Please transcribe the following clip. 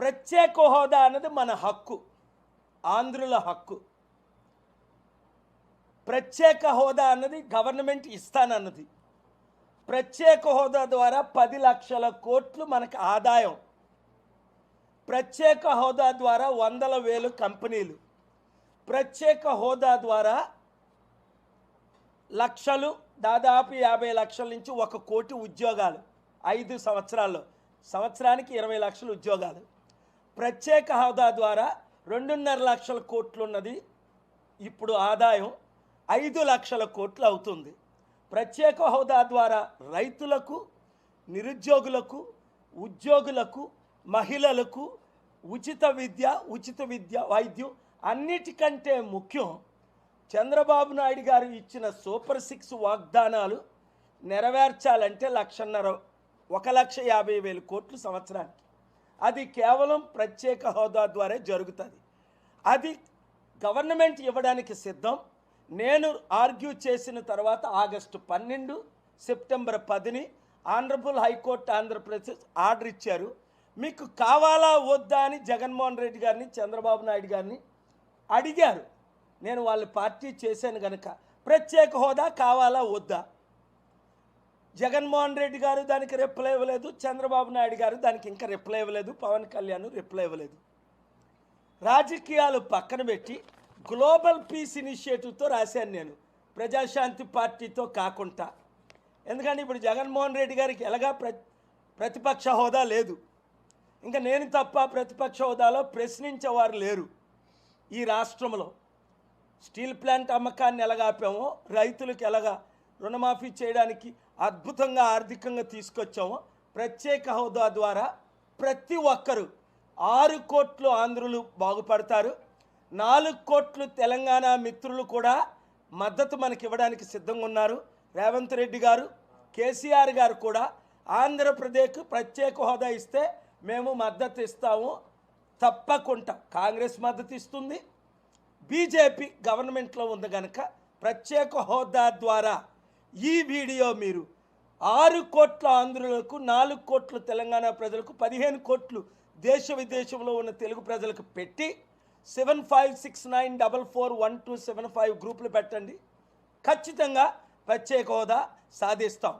ప్రత్యేక హోదా అన్నది మన హక్కు ఆంధ్రుల హక్కు. ప్రత్యేక హోదా అన్నది గవర్నమెంట్ ఇస్తానన్నది. ప్రత్యేక హోదా ద్వారా పది లక్షల కోట్లు మనకు ఆదాయం. ప్రత్యేక హోదా ద్వారా వందల వేలు కంపెనీలు. ప్రత్యేక హోదా ద్వారా లక్షలు దాదాపు యాభై లక్షల నుంచి ఒక కోటి ఉద్యోగాలు ఐదు సంవత్సరాల్లో. సంవత్సరానికి ఇరవై లక్షల ఉద్యోగాలు. ప్రత్యేక హోదా ద్వారా రెండున్నర లక్షల కోట్లు ఉన్నది ఇప్పుడు ఆదాయం ఐదు లక్షల కోట్లు అవుతుంది. ప్రత్యేక హోదా ద్వారా రైతులకు నిరుద్యోగులకు ఉద్యోగులకు మహిళలకు ఉచిత విద్య ఉచిత విద్య వైద్యం అన్నిటికంటే ముఖ్యం చంద్రబాబు నాయుడు గారు ఇచ్చిన సూపర్ సిక్స్ వాగ్దానాలు నెరవేర్చాలంటే లక్షన్నర ఒక లక్ష యాభై వేల కోట్లు సంవత్సరానికి. అది కేవలం ప్రత్యేక హోదా ద్వారా జరుగుతుంది. అది గవర్నమెంట్ ఇవ్వడానికి సిద్ధం. నేను ఆర్గ్యూ చేసిన తర్వాత ఆగస్టు పన్నెండు September పదిని honourable high court Andhra Pradesh order ఇచ్చారు. మీకు కావాలా వద్దా అని జగన్మోహన్ రెడ్డి గారిని చంద్రబాబు నాయుడు గారిని అడిగారు. నేను వాళ్ళ పార్టీ చేశాను కనుక ప్రత్యేక హోదా కావాలా వద్దా? జగన్మోహన్ రెడ్డి గారు దానికి రిప్లై ఇవ్వలేదు చంద్రబాబు నాయుడు గారు దానికి ఇంకా రిప్లై ఇవ్వలేదు పవన్ కళ్యాణ్ రిప్లై ఇవ్వలేదు. రాజకీయాలు పక్కన పెట్టి గ్లోబల్ పీస్ ఇనిషియేటివ్తో రాశాను నేను. ప్రజాశాంతి పార్టీతో కాకుండా. ఎందుకంటే ఇప్పుడు జగన్మోహన్ రెడ్డి గారికి ఎలాగా ప్ర ప్రతిపక్ష హోదా లేదు. ఇంకా నేను తప్ప ప్రతిపక్ష హోదాలో ప్రశ్నించేవారు లేరు. ఈ రాష్ట్రంలో స్టీల్ ప్లాంట్ అమ్మకాన్ని ఎలాగాపామో రైతులకు ఎలాగా రుణమాఫీ చేయడానికి అద్భుతంగా ఆర్థికంగా తీసుకొచ్చామో. ప్రత్యేక హోదా ద్వారా ప్రతి ఒక్కరు ఆరు కోట్లు ఆంధ్రులు బాగుపడతారు. నాలుగు కోట్లు తెలంగాణ మిత్రులు కూడా మద్దతు మనకి ఇవ్వడానికి సిద్ధంగా ఉన్నారు. రేవంత్ రెడ్డి గారు కేసీఆర్ గారు కూడా ఆంధ్రప్రదేశ్కు ప్రత్యేక హోదా ఇస్తే మేము మద్దతు ఇస్తాము. తప్పకుండా కాంగ్రెస్ మద్దతు ఇస్తుంది. బీజేపీ గవర్నమెంట్లో ఉంది కనుక ప్రత్యేక హోదా ద్వారా ఈ వీడియో మీరు ఆరు కోట్ల ఆంధ్రులకు నాలుగు కోట్ల తెలంగాణ ప్రజలకు పదిహేను కోట్లు దేశ విదేశంలో ఉన్న తెలుగు ప్రజలకు పెట్టి seven five six nine double four one two seven five గ్రూపులు పెట్టండి. ఖచ్చితంగా ప్రత్యేక హోదా సాధిస్తాం.